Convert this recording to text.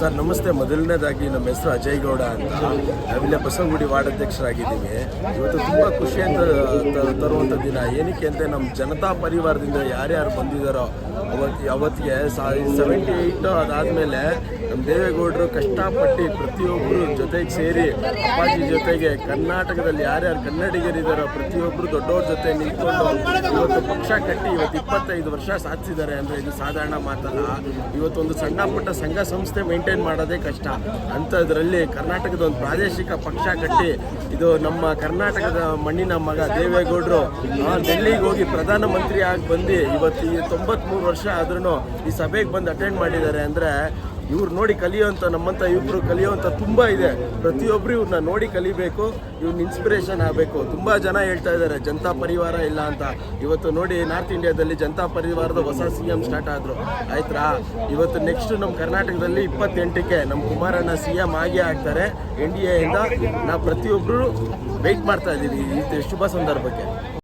Sir, ನಮಸ್ತೆ. ಮೊದಲನೇದಾಗಿ ನಮ್ಮ ಹೆಸರು ಅಜಯ್ ಗೌಡ ಅಂತ. ನಾವಿಲ್ಲ ಬಸವಗುಡಿ ವಾರ್ಡ್ ಅಧ್ಯಕ್ಷರಾಗಿದ್ದೀವಿ. ಇವತ್ತು ತುಂಬ ಖುಷಿ ಅಂತ ತ- ತರುವಂಥ ದಿನ. ಏನಕ್ಕೆ ಅಂತ ನಮ್ಮ ಜನತಾ ಪರಿವಾರದಿಂದ ಯಾರ್ಯಾರು ಬಂದಿದ್ದಾರೋ ಅವತ್ತು ಅವತ್ತಿಗೆ ಸೆವೆಂಟಿ ಏಯ್ಟ್ ಅದಾದಮೇಲೆ ನಮ್ಮ ದೇವೇಗೌಡರು ಕಷ್ಟಪಟ್ಟು ಪ್ರತಿಯೊಬ್ಬರು ಜೊತೆಗೆ ಸೇರಿ ಅಪ್ಪಾಜಿ ಜೊತೆಗೆ ಕರ್ನಾಟಕದಲ್ಲಿ ಯಾರ್ಯಾರು ಕನ್ನಡಿಗರಿದ್ದಾರೋ ಪ್ರತಿಯೊಬ್ಬರು ದೊಡ್ಡವ್ರ ಜೊತೆ ನಿಂತ್ಕೊಂಡು ಇವತ್ತು ಪಕ್ಷ ಕಟ್ಟಿ ಇವತ್ತು ಇಪ್ಪತ್ತೈದು ವರ್ಷ ಸಾಧಿಸಿದ್ದಾರೆ ಅಂದರೆ ಇದು ಸಾಧಾರಣ ಮಾತಲ್ಲ. ಇವತ್ತೊಂದು ಸಣ್ಣ ಪುಟ್ಟ ಸಂಘ ಸಂಸ್ಥೆ ಮೇಂಟೈನ್ ಮಾಡೋದೇ ಕಷ್ಟ. ಅಂಥದ್ರಲ್ಲಿ ಕರ್ನಾಟಕದ ಒಂದು ಪ್ರಾದೇಶಿಕ ಪಕ್ಷ ಕಟ್ಟಿ ಇದು ನಮ್ಮ ಕರ್ನಾಟಕದ ಮಣ್ಣಿನ ಮಗ ದೇವೇಗೌಡರು ಡೆಲ್ಲಿಗೆ ಹೋಗಿ ಪ್ರಧಾನಮಂತ್ರಿ ಆಗಿ ಬಂದು ಇವತ್ತು ಈ ತೊಂಬತ್ಮೂರು ವರ್ಷ ಆದ್ರೂ ಈ ಸಭೆಗೆ ಬಂದು ಅಟೆಂಡ್ ಮಾಡಿದ್ದಾರೆ ಅಂದರೆ ಇವ್ರು ನೋಡಿ ಕಲಿಯೋಂಥ ನಮ್ಮಂಥ ಇಬ್ಬರು ಕಲಿಯೋಂಥ ತುಂಬ ಇದೆ. ಪ್ರತಿಯೊಬ್ಬರು ಇವ್ರನ್ನ ನೋಡಿ ಕಲಿಬೇಕು ಇವ್ರನ್ನ ಇನ್ಸ್ಪಿರೇಷನ್ ಆಗಬೇಕು. ತುಂಬ ಜನ ಹೇಳ್ತಾ ಇದ್ದಾರೆ, ಜನತಾ ಪರಿವಾರ ಇಲ್ಲ ಅಂತ. ಇವತ್ತು ನೋಡಿ ನಾರ್ತ್ ಇಂಡಿಯಾದಲ್ಲಿ ಜನತಾ ಪರಿವಾರದ ಹೊಸ ಸಿ ಎಂ ಸ್ಟಾರ್ಟ್ ಆದರು. ಆಯ್ತಾ ಇವತ್ತು ನೆಕ್ಸ್ಟ್ ನಮ್ಮ ಕರ್ನಾಟಕದಲ್ಲಿ ಇಪ್ಪತ್ತೆಂಟಕ್ಕೆ ನಮ್ಮ ಕುಮಾರಣ್ಣ ಸಿ ಎಂ ಆಗೇ ಆಗ್ತಾರೆ ಎನ್ ಡಿ ಎಯಿಂದ ನಾವು ಪ್ರತಿಯೊಬ್ಬರು ವೆಯ್ಟ್ ಮಾಡ್ತಾ ಇದ್ದೀವಿ ಈ ಶುಭ ಸಂದರ್ಭಕ್ಕೆ.